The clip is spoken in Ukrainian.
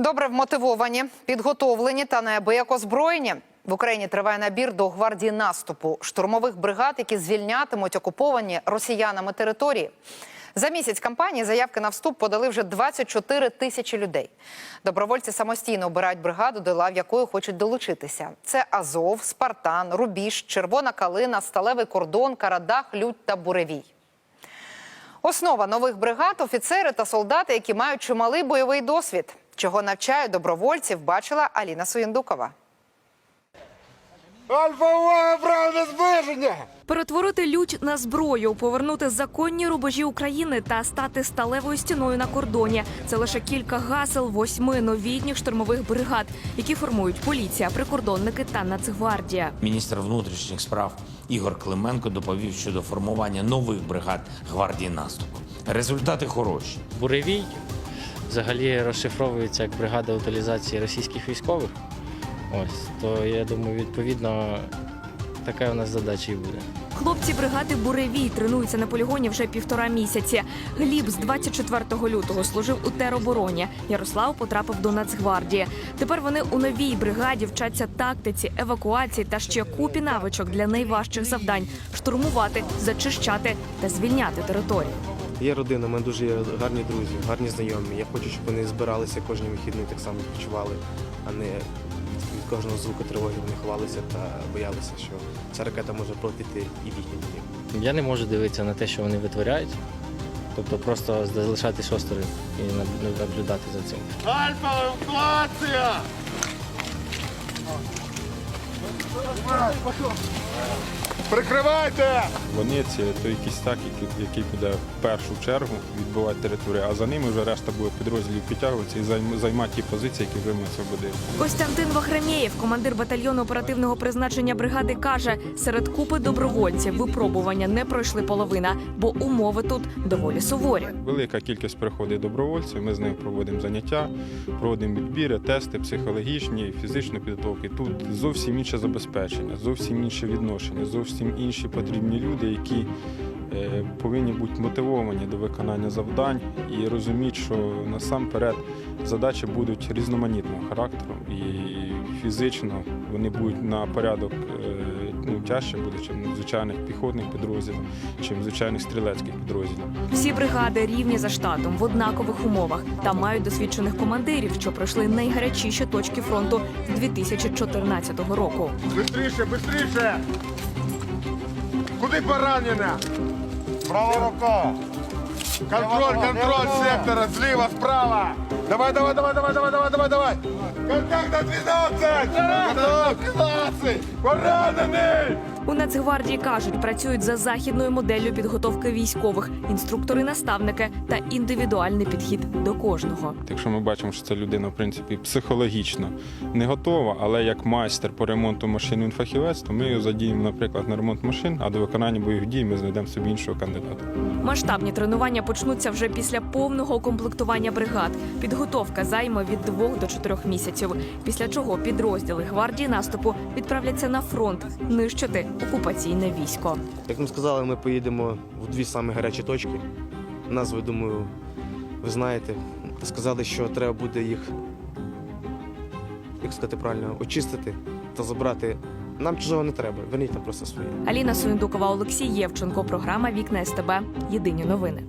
Добре вмотивовані, підготовлені та неабияк озброєні. В Україні триває набір до гвардії наступу штурмових бригад, які звільнятимуть окуповані росіянами території. За місяць кампанії заявки на вступ подали вже 24 тисячі людей. Добровольці самостійно обирають бригаду, до лав якої хочуть долучитися. Це Азов, Спартан, Рубіж, Червона Калина, Сталевий кордон, Карадах, Лють та Буревій. Основа нових бригад офіцери та солдати, які мають чималий бойовий досвід. Чого навчають добровольців, бачила Аліна Суєндукова. Альфа правда збереження! Перетворити лють на зброю, повернути законні рубежі України та стати сталевою стіною на кордоні. Це лише кілька гасел восьми новітніх штурмових бригад, які формують поліція, прикордонники та Нацгвардія. Міністр внутрішніх справ Ігор Клименко доповів щодо формування нових бригад гвардії наступу. Результати хороші. Буревій взагалі розшифровується як бригада утилізації російських військових. Ось, то я думаю, відповідно, така у нас задача і буде. Хлопці бригади Буревій тренуються на полігоні вже півтора місяці. Гліб з 24 лютого служив у теробороні. Ярослав потрапив до Нацгвардії. Тепер вони у новій бригаді вчаться тактиці, евакуації та ще купі навичок для найважчих завдань штурмувати, зачищати та звільняти територію. Є родина, у мене дуже є гарні друзі, гарні знайомі. Я хочу, щоб вони збиралися кожні вихідні, так само відпочивали, а не від, кожного звуку тривоги вони ховалися та боялися, що ця ракета може пролетіти і в їхній дім. Я не можу дивитися на те, що вони витворяють, тобто просто залишатись осторонь і наблюдати за цим. Альфа евакуація! Прикривайте! Вони це той кістак, який, який буде в першу чергу відбивати територію, а за ними вже решта буде підрозділів підтягуватися і займ- займати ті позиції, які вже ми освободили. Костянтин Вахрамєєв, командир батальйону оперативного призначення бригади, каже: серед купи добровольців випробування не пройшли половина, бо умови тут доволі суворі. Велика кількість приходить добровольців. Ми з ними проводимо заняття, проводимо відбіри, тести психологічні, фізичну підготовку. Тут зовсім інше забезпечення, зовсім інше відношення, зовсім інші потрібні люди, які е, повинні бути мотивовані до виконання завдань і розуміти, що насамперед задачі будуть різноманітного характеру і фізично вони будуть на порядок е, ну, тяжче буде, чим звичайних піхотних підрозділів, чим звичайних стрілецьких підрозділів. Всі бригади рівні за штатом в однакових умовах та мають досвідчених командирів, що пройшли найгарячіші точки фронту з 2014 року. Бистріше, бистріше! Куди поранена? Права рука. Контроль, контроль сектора, зліва, справа. Давай, давай, давай, давай, давай, давай, давай, давай. Контакт на 12! Контакт на 12! Поранений! У Нацгвардії кажуть, працюють за західною моделлю підготовки військових, інструктори-наставники та індивідуальний підхід до кожного. Якщо ми бачимо, що ця людина, в принципі, психологічно не готова, але як майстер по ремонту машин він фахівець, то ми його задіємо, наприклад, на ремонт машин, а до виконання бойових дій ми знайдемо собі іншого кандидата. Масштабні тренування почнуться вже після повного укомплектування бригад. Підготовка займе від двох до чотирьох місяців. Після чого підрозділи гвардії наступу відправляться на фронт нищити окупаційне військо. Як ми сказали, ми поїдемо в дві самі гарячі точки. Назви, думаю, ви знаєте. Сказали, що треба буде їх, як сказати правильно, очистити та забрати. Нам чужого не треба, верніть нам просто своє. Аліна Суєндукова, Олексій Євченко. Програма Вікна СТБ. Єдині новини.